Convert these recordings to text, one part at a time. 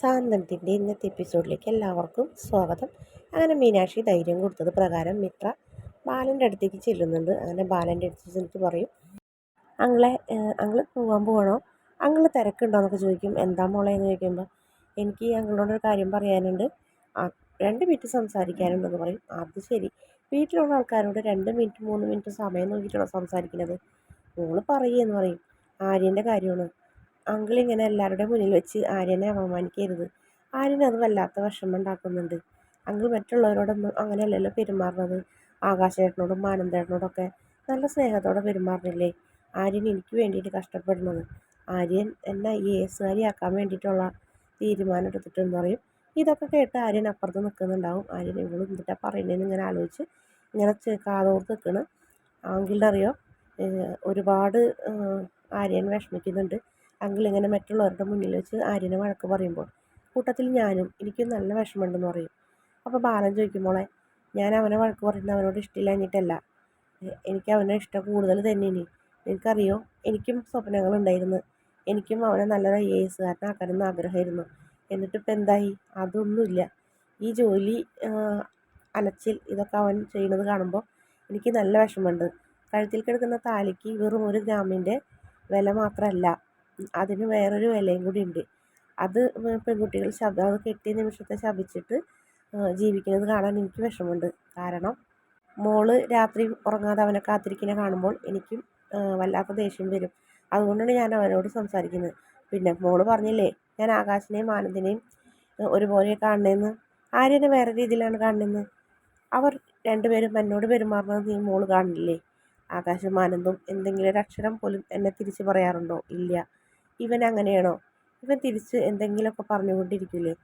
സാന്തനത്തിന്റെ ഇന്നത്തെ എപ്പിസോഡിലേക്ക് എല്ലാവർക്കും സ്വാഗതം. അങ്ങനെ മീനാക്ഷി ധൈര്യം കൊടുത്തത് പ്രകാരം മിത്ര ബാലന്റെ അടുത്തേക്ക് ചെല്ലുന്നുണ്ട്. അങ്ങനെ ബാലന്റെ അടുത്ത് ചെന്നിട്ട് പറയും അങ്ങളെ അങ്ങൾ പോകാൻ പോകണോ അങ്ങൾ തിരക്കുണ്ടോ? എന്നൊക്കെ ചോദിക്കും. എന്താ മോളെ? എന്ന് ചോദിക്കുമ്പോൾ എനിക്ക് അങ്ങളോടൊരു കാര്യം പറയാനുണ്ട്. രണ്ട് മിനിറ്റ് സംസാരിക്കാനുണ്ടെന്ന് പറയും. അത് ശരി. വീട്ടിലുള്ള ആൾക്കാരോട് രണ്ട് മിനിറ്റ് മൂന്ന് മിനിറ്റ് സമയം നോക്കിയിട്ടാണോ സംസാരിക്കുന്നത് മോൾ പറയുമെന്ന് പറയും. ആര്യന്റെ കാര്യമാണ്. അങ്കിൾ എല്ലാവരുടെ മുന്നിൽ വെച്ച് ആര്യനെ അപമാനിക്കരുത്. ആര്യന് അത് വല്ലാത്ത വിഷമം ഉണ്ടാക്കുന്നുണ്ട്. അങ്കിൾ മറ്റുള്ളവരോടൊന്നും അങ്ങനെയല്ലല്ലോ പെരുമാറുന്നത്. ആകാശേട്ടനോടും മാനന്തേട്ടനോടൊക്കെ നല്ല സ്നേഹത്തോടെ പെരുമാറുന്നില്ലേ? ആര്യൻ എനിക്ക് വേണ്ടിയിട്ട് കഷ്ടപ്പെടുന്നത്. ആര്യൻ എന്നെ ഈ എ എസ്സുകാരിയാക്കാൻ വേണ്ടിയിട്ടുള്ള തീരുമാനം എടുത്തിട്ടെന്ന് പറയും. ഇതൊക്കെ കേട്ട് ആര്യൻ അപ്പുറത്ത് നിൽക്കുന്നുണ്ടാവും. ആര്യൻ ഇവൾ എന്തിട്ടാ പറയുന്നതെന്ന് ഇങ്ങനെ ആലോചിച്ച് ഇങ്ങനെ കാതോർത്ത് നിൽക്കണം. അങ്കിളിന്റെ അറിയോ ഒരുപാട് ആര്യൻ വിഷമിക്കുന്നുണ്ട്. അങ്കിൾ ഇങ്ങനെ മറ്റുള്ളവരുടെ മുന്നിൽ വെച്ച് ആര്യനെ വഴക്ക് പറയുമ്പോൾ കൂട്ടത്തിൽ ഞാനും എനിക്ക് നല്ല വിഷമമുണ്ടെന്ന് പറയും. അപ്പോൾ ബാലൻ ചോദിക്കും മോളെ ഞാൻ അവനെ വഴക്ക് പറയുന്നത് അവനോട് ഇഷ്ടമില്ലാഞ്ഞിട്ടല്ല എനിക്ക് അവനെ ഇഷ്ടം കൂടുതൽ തന്നെയാണ് എനിക്കറിയോ എനിക്കും സ്വപ്നങ്ങളുണ്ടായിരുന്നു. എനിക്കും അവനെ നല്ലൊരു ഐ എ കാരനാക്കാനൊന്നും ആഗ്രഹമായിരുന്നു. എന്നിട്ടിപ്പോൾ എന്തായി? അതൊന്നുമില്ല. ഈ ജോലി അലച്ചിൽ ഇതൊക്കെ അവൻ ചെയ്യുന്നത് കാണുമ്പോൾ എനിക്ക് നല്ല വിഷമമുണ്ട്. കഴുത്തിൽ കിടക്കുന്ന താലിക്ക് വെറും ഒരു ഗ്രാമിന്റെ വില മാത്രമല്ല. അതിന് വേറൊരു വിലയും കൂടി ഉണ്ട്. അത് പെൺകുട്ടികൾ ശബ അത് കെട്ടിയ നിമിഷത്തെ ശപിച്ചിട്ട് ജീവിക്കുന്നത് കാണാൻ എനിക്ക് വിഷമമുണ്ട്. കാരണം മോൾ രാത്രി ഉറങ്ങാതെ അവനെ കാത്തിരിക്കുന്ന കാണുമ്പോൾ എനിക്കും വല്ലാത്ത ദേഷ്യം വരും. അതുകൊണ്ടാണ് ഞാൻ അവനോട് സംസാരിക്കുന്നത്. പിന്നെ മോൾ പറഞ്ഞില്ലേ ഞാൻ ആകാശിനെയും ആനന്ദിനെയും ഒരുപോലെ കാണണമെന്ന് ആര്യനെ വേറെ രീതിയിലാണ് കാണുന്നത് അവർ രണ്ടുപേരും എന്നോട് പെരുമാറുന്നത് നീ മോൾ കാണില്ലേ? ആകാശം ആനന്ദം എന്തെങ്കിലും ഒരു അക്ഷരം പോലും എന്നെ തിരിച്ച് പറയാറുണ്ടോ? ഇല്ല. ഇവൻ അങ്ങനെയാണോ? ഇവൻ തിരിച്ച് എന്തെങ്കിലുമൊക്കെ പറഞ്ഞുകൊണ്ടിരിക്കില്ലേ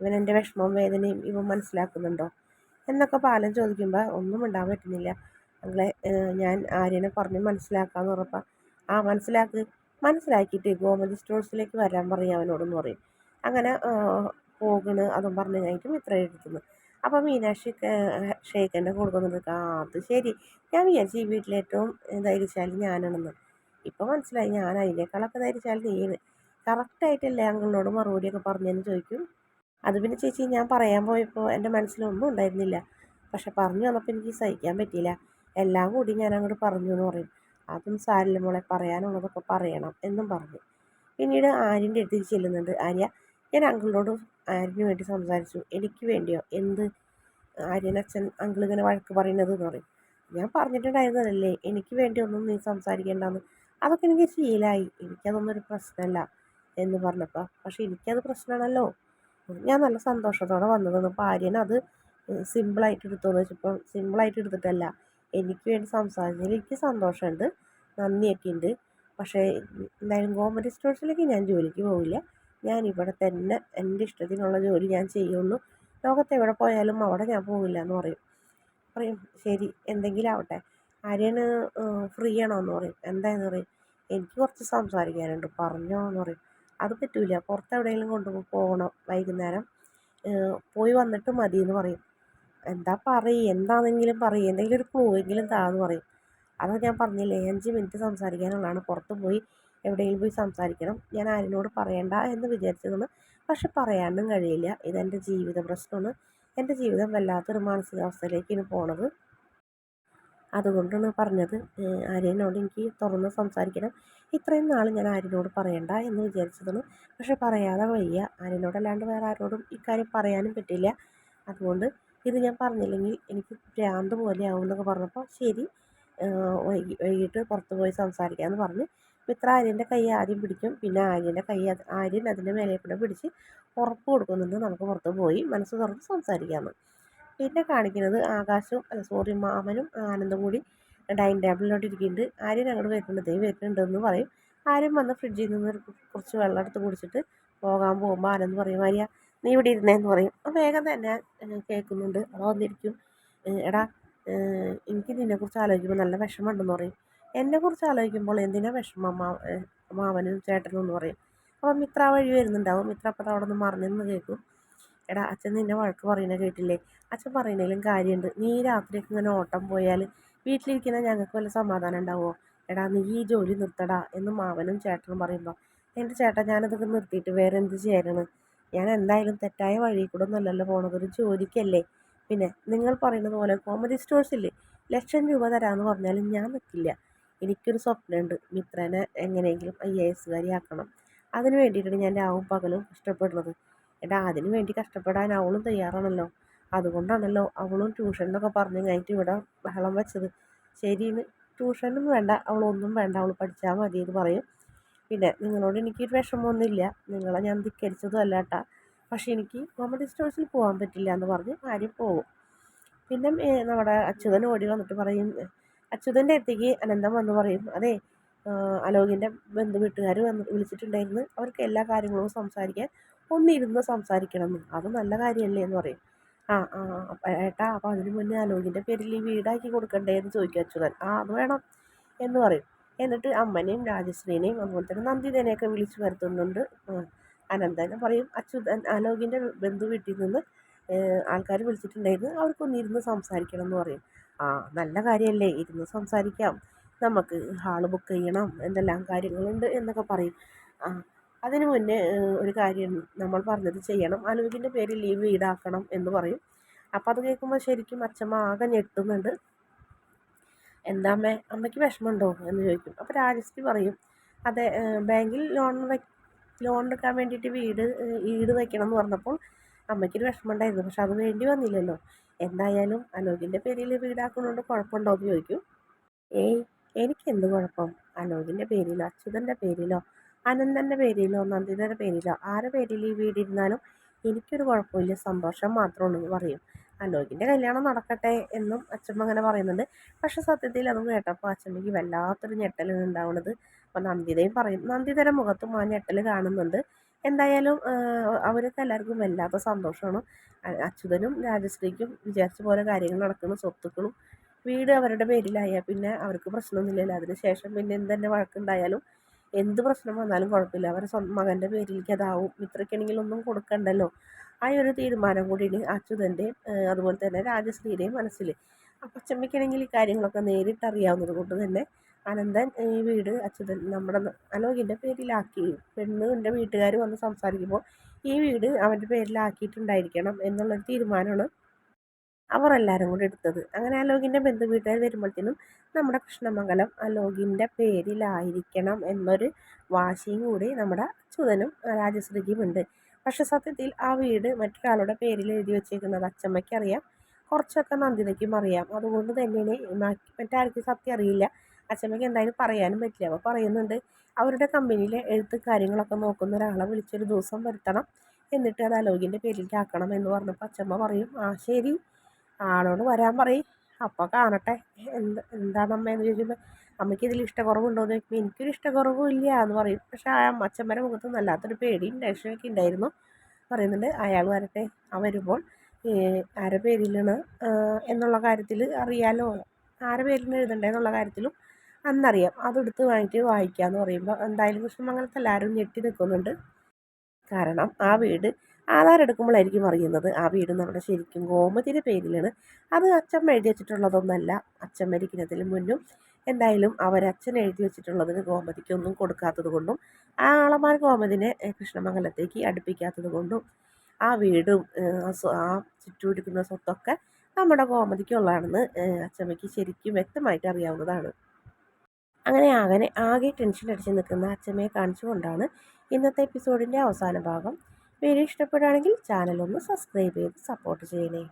ഇവൻ എന്റെ വിഷമവും വേദനയും ഇവൻ മനസ്സിലാക്കുന്നുണ്ടോ? എന്നൊക്കെ പാലം ചോദിക്കുമ്പോൾ ഒന്നും ഉണ്ടാകാൻ പറ്റുന്നില്ല. അങ്ങളെ ഞാൻ ആര്യനെ പറഞ്ഞ് മനസ്സിലാക്കാമെന്ന് ഉറപ്പാ. ആ മനസ്സിലാക്ക് മനസ്സിലാക്കിയിട്ട് ഗോമതി സ്റ്റോഴ്സിലേക്ക് വരാൻ പറയും അവനോടെന്ന് പറയും. അങ്ങനെ പോകണ് അതും പറഞ്ഞു കഴിഞ്ഞിട്ട് ഇത്ര എടുക്കുന്നു അപ്പോൾ മീനാക്ഷി ഷേഖന്റെ കൊടുക്കുന്നുണ്ട് ആ അത് ശരി ഞാൻ വിചാരിച്ചു ഈ വീട്ടിലേറ്റവും ധൈര്യശാലി ഞാനാണെന്ന്. ഇപ്പോൾ മനസ്സിലായി. ഞാൻ അതിനേക്കാളൊക്കെ ധരിച്ചാൽ നീ കറക്റ്റായിട്ടല്ലേ അങ്കിളിനോട് മറുപടിയൊക്കെ പറഞ്ഞെന്ന് ചോദിക്കും. അത് പിന്നെ ചേച്ചി ഞാൻ പറയാൻ പോയപ്പോൾ എന്റെ മനസ്സിലൊന്നും ഉണ്ടായിരുന്നില്ല. പക്ഷെ പറഞ്ഞു വന്നപ്പോൾ എനിക്ക് സഹിക്കാൻ പറ്റിയില്ല. എല്ലാം കൂടി ഞാൻ അങ്ങോട്ട് പറഞ്ഞു എന്ന് പറയും. അതും സാരില്ല മോളെ പറയാനുള്ളതൊക്കെ പറയണം എന്നും പറഞ്ഞു. പിന്നീട് ആര്യന്റെ അടുത്തേക്ക് ചെല്ലുന്നുണ്ട്. ആര്യ ഞാൻ അങ്കിളിനോട് ആര്യന് വേണ്ടി സംസാരിച്ചു. എനിക്ക് വേണ്ടിയോ? എന്ത്? ആര്യൻ അച്ഛൻ അങ്കിൾ ഇങ്ങനെ വഴക്ക് പറയുന്നത് എന്ന് പറയും. ഞാൻ പറഞ്ഞിട്ടുണ്ടായിരുന്നതല്ലേ? എനിക്ക് വേണ്ടി ഒന്നും നീ സംസാരിക്കേണ്ടെന്ന്. അതൊക്കെ എനിക്ക് ശീലമായി എനിക്കതൊന്നും ഒരു പ്രശ്നമല്ല എന്ന് പറഞ്ഞപ്പോൾ പക്ഷെ എനിക്കത് പ്രശ്നമാണല്ലോ ഞാൻ നല്ല സന്തോഷത്തോടെ വന്നതെന്ന് അപ്പോൾ ആര്യൻ അത് സിമ്പിളായിട്ട് എടുത്തോന്ന് വെച്ചപ്പോൾ സിമ്പിളായിട്ട് എടുത്തിട്ടല്ല. എനിക്ക് വേണ്ടി സംസാരിച്ചതിൽ എനിക്ക് സന്തോഷമുണ്ട് നന്ദിയൊക്കെ ഉണ്ട് പക്ഷേ എന്തായാലും ഗവൺമെന്റ് സ്റ്റോഴ്സിലേക്ക് ഞാൻ ജോലിക്ക് പോവില്ല. ഞാൻ ഇവിടെ തന്നെ എന്റെ ഇഷ്ടത്തിനുള്ള ജോലി ഞാൻ ചെയ്യുള്ളൂ ലോകത്ത് എവിടെ പോയാലും അവിടെ ഞാൻ പോവില്ല എന്ന് പറയും. പറയും ശരി എന്തെങ്കിലും ആവട്ടെ. ആര്യന് ഫ്രീ ആണോ എന്ന് പറയും. എന്തായെന്ന് പറയും? എനിക്ക് കുറച്ച് സംസാരിക്കാനുണ്ട്. പറഞ്ഞോ എന്ന് പറയും. അത് പറ്റില്ല പുറത്ത് എവിടെയെങ്കിലും കൊണ്ടു പോകണം വൈകുന്നേരം പോയി വന്നിട്ട് മതി എന്ന് പറയും. എന്താ പറയും? എന്താണെങ്കിലും പറയും. എന്തെങ്കിലും ഒരു ക്ലൂ എങ്കിലും താന്ന് പറയും. അതൊക്കെ ഞാൻ പറഞ്ഞില്ലേ അഞ്ച് മിനിറ്റ് സംസാരിക്കാനുള്ളതാണ്. പുറത്ത് പോയി എവിടെയെങ്കിലും പോയി സംസാരിക്കണം. ഞാൻ ആരിനോട് പറയണ്ട എന്ന് വിചാരിച്ചതാണ്. പക്ഷെ പറയാനും കഴിയില്ല. ഇതെന്റെ ജീവിത പ്രശ്നമാണ്. എന്റെ ജീവിതം വല്ലാത്തൊരു മാനസികാവസ്ഥയിലേക്ക് ഇനി പോണത്. അതുകൊണ്ടാണ് പറഞ്ഞത് ആര്യനോട് എനിക്ക് തുറന്ന് സംസാരിക്കണം. ഇത്രയും നാൾ ഞാൻ ആര്യനോട് പറയണ്ട എന്ന് വിചാരിച്ചതാണ്. പക്ഷെ പറയാതെ വയ്യ. ആര്യനോടല്ലാണ്ട് വേറെ ആരോടും ഇക്കാര്യം പറയാനും പറ്റില്ല. അതുകൊണ്ട് ഇത് ഞാൻ പറഞ്ഞില്ലെങ്കിൽ എനിക്ക് ഭ്രാന്ത് പോലെ ആവും എന്നൊക്കെ പറഞ്ഞപ്പോൾ ശരി വൈകി വൈകിട്ട് പുറത്ത് പോയി സംസാരിക്കാമെന്ന് പറഞ്ഞ്. ഇത്ര ആര്യന്റെ കൈ ആദ്യം പിടിക്കും. പിന്നെ ആര്യന്റെ കൈ ആര്യൻ അതിന്റെ മേലെ കൂടെ പിടിച്ച് ഉറപ്പ് കൊടുക്കുന്നുണ്ട്. നമുക്ക് പുറത്ത് പോയി മനസ്സ് തുറന്ന് സംസാരിക്കാമെന്ന്. പിന്നെ കാണിക്കുന്നത് ആകാശവും അല്ല സോറി മാമനും ആനന്ദും കൂടി ഡൈനിങ് ടേബിളിലോട്ട് ഇരിക്കുന്നുണ്ട്. ആര്യൻ അങ്ങോട്ട് വരുന്നുണ്ട്. ദേ വരുന്നുണ്ട് എന്ന് പറയും. ആര്യൻ വന്ന് ഫ്രിഡ്ജിൽ നിന്ന് കുറച്ച് വെള്ളം എടുത്ത് കുടിച്ചിട്ട് പോകാൻ പോകുമ്പോൾ ആനന്ദ് പറയും ആര്യ നീ ഇവിടെ ഇരുന്നേന്ന് പറയും. വേഗം തന്നെ കേൾക്കുന്നുണ്ട്. അവിടെ വന്നിരിക്കും. എടാ എനിക്ക് നിന്നെക്കുറിച്ച് ആലോചിക്കുമ്പോൾ നല്ല വിഷമമുണ്ടെന്ന് പറയും. എന്നെക്കുറിച്ച് ആലോചിക്കുമ്പോൾ എന്തിനാ വിഷമം മാവനും ചേട്ടനും എന്ന് പറയും. അപ്പം മിത്ര വഴി വരുന്നുണ്ടാവും മിത്ര അപ്പം അവിടെ നിന്ന് മറിഞ്ഞെന്ന് കേൾക്കും. എടാ അച്ഛൻ നിന്നെ വഴക്ക് പറയുന്നത് കേട്ടില്ലേ? അച്ഛൻ പറയുന്നതിലും കാര്യമുണ്ട്. നീ രാത്രിയൊക്കെ ഇങ്ങനെ ഓട്ടം പോയാൽ വീട്ടിലിരിക്കുന്ന ഞങ്ങൾക്ക് വല്ല സമാധാനം ഉണ്ടാവുമോ എടാ നീ ഈ ജോലി നിർത്തടാ എന്ന് മാവനും ചേട്ടനും പറയുമ്പോൾ എന്റെ ചേട്ടാ ഞാനതൊക്കെ നിർത്തിയിട്ട് വേറെ എന്ത് ചെയ്യാനാണ്? ഞാൻ എന്തായാലും തെറ്റായ വഴി കൂടെ ഒന്നല്ലല്ലോ പോണത്. ഒരു ജോലിക്കല്ലേ? പിന്നെ നിങ്ങൾ പറയുന്നത് പോലെ കോമഡി സ്റ്റോഴ്സ് ഇല്ലേ? ലക്ഷം രൂപ തരാമെന്ന് പറഞ്ഞാലും ഞാൻ നിൽക്കില്ല എനിക്കൊരു സ്വപ്നമുണ്ട്. മിത്രനെ എങ്ങനെയെങ്കിലും ഐ എ എസ്സുകാരി ആക്കണം അതിന് വേണ്ടിയിട്ടാണ് ഞാൻ രാവും പകലും കഷ്ടപ്പെടുന്നത്. എടാ അതിന് വേണ്ടി കഷ്ടപ്പെടാൻ അവളും തയ്യാറാണല്ലോ. അതുകൊണ്ടാണല്ലോ അവളും ട്യൂഷനൊക്കെ പറഞ്ഞ് കഴിഞ്ഞിട്ട് ഇവിടെ ബഹളം വെച്ചത്. ശരിയാണ് ട്യൂഷനും വേണ്ട അവളൊന്നും വേണ്ട അവൾ പഠിച്ചാൽ മതി എന്ന് പറയും. പിന്നെ നിങ്ങളോട് എനിക്കൊരു വിഷമമൊന്നുമില്ല. നിങ്ങളെ ഞാൻ ധിക്കരിച്ചതും അല്ല കേട്ടാ. പക്ഷേ എനിക്ക് കോമഡി സ്റ്റോഴ്സിൽ പോകാൻ പറ്റില്ല എന്ന് പറഞ്ഞ് ആരും പോകും പിന്നെ നമ്മുടെ അച്യുതൻ ഓടി വന്നിട്ട് പറയും അച്യുതന്റെ അടുത്തേക്ക് അനന്തം വന്ന് പറയും അതെ അലോകിന്റെ ബന്ധു വീട്ടുകാർ വന്ന് വിളിച്ചിട്ടുണ്ടായിരുന്നു. അവർക്ക് എല്ലാ കാര്യങ്ങളും സംസാരിക്കാൻ ഒന്നിരുന്ന് സംസാരിക്കണം എന്ന്. അത് നല്ല കാര്യമല്ലേ എന്ന് പറയും. ആ ആ ഏട്ടാ അപ്പോൾ അതിന് മുന്നേ അലോകിന്റെ പേരിൽ ഈ വീടാക്കി കൊടുക്കണ്ടേ എന്ന് ചോദിക്കും അച്യുതൻ. ആ അത് വേണം എന്ന് പറയും. എന്നിട്ട് അമ്മനെയും രാജശ്രീനെയും അതുപോലെ തന്നെ നന്ദിതനെയൊക്കെ വിളിച്ചു വരുത്തുന്നുണ്ട്. അനന്തൻ പറയും. അച്യുതൻ അലോകിന്റെ ബന്ധു വീട്ടിൽ നിന്ന് ആൾക്കാർ വിളിച്ചിട്ടുണ്ടായിരുന്നു. അവർക്കൊന്നിരുന്ന് സംസാരിക്കണം എന്ന് പറയും. ആ നല്ല കാര്യമല്ലേ ഇരുന്ന് സംസാരിക്കാം. നമുക്ക് ഹാൾ ബുക്ക് ചെയ്യണം. എന്തെല്ലാം കാര്യങ്ങളുണ്ട് എന്നൊക്കെ പറയും. ആ അതിന് മുന്നേ ഒരു കാര്യം നമ്മൾ പറഞ്ഞത് ചെയ്യണം. അനൂപിന്റെ പേര് ലീവ് ഈടാക്കണം എന്ന് പറയും. അപ്പോൾ അത് കേൾക്കുമ്പോൾ ശരിക്കും അച്ഛമ്മ ആകെ ഞെട്ടുന്നുണ്ട്. എന്താ അമ്മേ അമ്മയ്ക്ക് വിഷമമുണ്ടോ? എന്ന് ചോദിക്കും. അപ്പോൾ രാജശ്രീ പറയും അതെ ബാങ്കിൽ ലോൺ ലോൺ എടുക്കാൻ വേണ്ടിയിട്ട് വീട് ഈട് വയ്ക്കണം എന്ന് പറഞ്ഞപ്പോൾ അമ്മയ്ക്കൊരു വിഷമമുണ്ടായിരുന്നു. പക്ഷെ അത് വേണ്ടി വന്നില്ലല്ലോ. എന്തായാലും അലോകിന്റെ പേരിൽ വീടാക്കുന്നതുകൊണ്ട് കുഴപ്പമുണ്ടോ? എന്ന് ചോദിക്കും. ഏയ് എനിക്കെന്ത് കുഴപ്പം? അലോകിന്റെ പേരിലോ അച്യുതന്റെ പേരിലോ അനന്തന്റെ പേരിലോ നന്ദിതയുടെ പേരിലോ ആരുടെ പേരിൽ ഈ വീടിരുന്നാലും എനിക്കൊരു കുഴപ്പമില്ല സന്തോഷം മാത്രമുള്ളൂ എന്ന് പറയും. അലോകിന്റെ കല്യാണം നടക്കട്ടെ എന്നും അച്ഛമ്മ അങ്ങനെ പറയുന്നുണ്ട്. പക്ഷെ സത്യത്തിൽ അതും കേട്ടപ്പോൾ അച്ഛമ്മയ്ക്ക് വല്ലാത്തൊരു ഞെട്ടലാണ് ഉണ്ടാവുന്നത്. അപ്പോൾ നന്ദിതയും പറയും നന്ദിതയുടെ മുഖത്തും ആ ഞെട്ടൽ കാണുന്നുണ്ട്. എന്തായാലും അവർക്ക് എല്ലാവർക്കും വല്ലാത്ത സന്തോഷമാണ്. അച്യുതനും രാജശ്രീക്കും വിചാരിച്ച പോലെ കാര്യങ്ങൾ നടക്കുന്നു സ്വത്തുക്കളും വീട് അവരുടെ പേരിലായാൽ പിന്നെ അവർക്ക് പ്രശ്നമൊന്നുമില്ലല്ലോ. അതിന് ശേഷം പിന്നെ എന്തെന്നെ വഴക്കുണ്ടായാലും എന്ത് പ്രശ്നം വന്നാലും കുഴപ്പമില്ല. അവരെ മകന്റെ പേരിലേക്ക് അതാവും. ഇത്രയ്ക്കാണെങ്കിൽ ഒന്നും കൊടുക്കണ്ടല്ലോ. ആ ഒരു തീരുമാനം കൂടി അച്യുതന്റെയും അതുപോലെ തന്നെ രാജശ്രീയുടെയും മനസ്സിൽ. അപ്പം അച്ചമ്മയ്ക്കാണെങ്കിൽ ഈ കാര്യങ്ങളൊക്കെ നേരിട്ടറിയാവുന്നത് കൊണ്ട് തന്നെ അനന്തൻ ഈ വീട് അച്യുതൻ നമ്മുടെ അലോകിന്റെ പേരിലാക്കി. പെണ്ണിന്റെ വീട്ടുകാർ വന്ന് സംസാരിക്കുമ്പോൾ ഈ വീട് അവന്റെ പേരിലാക്കിയിട്ടുണ്ടായിരിക്കണം എന്നുള്ളൊരു തീരുമാനമാണ് അവർ എല്ലാവരും കൂടി എടുത്തത്. അങ്ങനെ അലോകിന്റെ ബന്ധു വീട്ടുകാർ വരുമ്പോഴത്തേനും നമ്മുടെ കൃഷ്ണമംഗലം അലോകിന്റെ പേരിലായിരിക്കണം എന്നൊരു വാശിയും കൂടി നമ്മുടെ അച്യുതനും രാജശ്രീക്കും ഉണ്ട്. പക്ഷെ സത്യത്തിൽ ആ വീട് മറ്റൊരാളുടെ പേരിൽ എഴുതി വെച്ചേക്കുന്നത് അച്ചമ്മയ്ക്കറിയാം. കുറച്ചൊക്കെ നന്ദിതയ്ക്കും അറിയാം. അതുകൊണ്ട് തന്നെയാണ് മറ്റാർക്കും സത്യം അറിയില്ല. അച്ഛമ്മയ്ക്ക് എന്തായാലും പറയാനും പറ്റില്ല. അപ്പോൾ പറയുന്നുണ്ട് അവരുടെ കമ്പനിയിലെ എഴുത്ത് കാര്യങ്ങളൊക്കെ നോക്കുന്ന ഒരാളെ വിളിച്ചൊരു ദിവസം വരുത്തണം. എന്നിട്ട് അത് അലോകിന്റെ പേരിലേക്ക് ആക്കണം എന്ന് പറഞ്ഞപ്പോൾ അച്ഛമ്മ പറയും ആ ശരി. ആളോട് വരാൻ പറയും. അപ്പോൾ കാണട്ടെ. എന്ത് എന്താണ് അമ്മ എന്ന് ചോദിക്കുമ്പോൾ അമ്മയ്ക്ക് ഇതിൽ ഇഷ്ടക്കുറവുണ്ടോ? എന്ന് ചോദിക്കുമ്പോൾ എനിക്കൊരു ഇഷ്ടക്കുറവും ഇല്ല എന്ന് പറയും. പക്ഷേ ആ അമ്മച്ചമ്മയുടെ മുഖത്ത് നല്ലാത്തൊരു പേടിയും ടെൻഷനൊക്കെ ഉണ്ടായിരുന്നു. പറയുന്നുണ്ട് അയാൾ വരട്ടെ. ആ വരുമ്പോൾ ആരുടെ പേരിലാണ് എന്നുള്ള കാര്യത്തിൽ അറിയാലോ? ആരുടെ പേരിലാണ് എഴുതണ്ടേ എന്നുള്ള കാര്യത്തിലും അന്നറിയാം. അതെടുത്ത് വാങ്ങിയിട്ട് വായിക്കാമെന്ന് പറയുമ്പോൾ എന്തായാലും കൃഷ്ണമംഗലത്ത് എല്ലാവരും ഞെട്ടി നിൽക്കുന്നുണ്ട് കാരണം ആ വീട് ആധാർ എടുക്കുമ്പോഴായിരിക്കും അറിയുന്നത്. ആ വീട് നമ്മുടെ ശരിക്കും ഗോമതിയുടെ പേരിലാണ്. അത് അച്ഛൻ എഴുതി വെച്ചിട്ടുള്ളതൊന്നല്ല. അച്ഛൻ മരിക്കുന്നതിന് മുന്നും എന്തായാലും അവരച്ഛൻ എഴുതി വെച്ചിട്ടുള്ളതിന് ഗോമതിക്കൊന്നും കൊടുക്കാത്തത് കൊണ്ടും ആ ആളമാർ ഗോമതിനെ കൃഷ്ണമംഗലത്തേക്ക് അടുപ്പിക്കാത്തത് കൊണ്ടും ആ വീടും ആ ചുറ്റുപിടിക്കുന്ന സ്വത്തൊക്കെ നമ്മുടെ ഗോമതിക്കുള്ളതാണെന്ന് അച്ഛമ്മയ്ക്ക് ശരിക്കും വ്യക്തമായിട്ട് അറിയാവുന്നതാണ്. അങ്ങനെ അങ്ങനെ ആകെ ടെൻഷൻ അടിച്ച് നിൽക്കുന്ന അച്ഛമ്മയെ കാണിച്ചുകൊണ്ടാണ് ഇന്നത്തെ എപ്പിസോഡിന്റെ അവസാന ഭാഗം. വീഡിയോ ഇഷ്ടപ്പെടുകയാണെങ്കിൽ ചാനൽ ഒന്ന് സബ്സ്ക്രൈബ് ചെയ്ത് സപ്പോർട്ട് ചെയ്യണേ.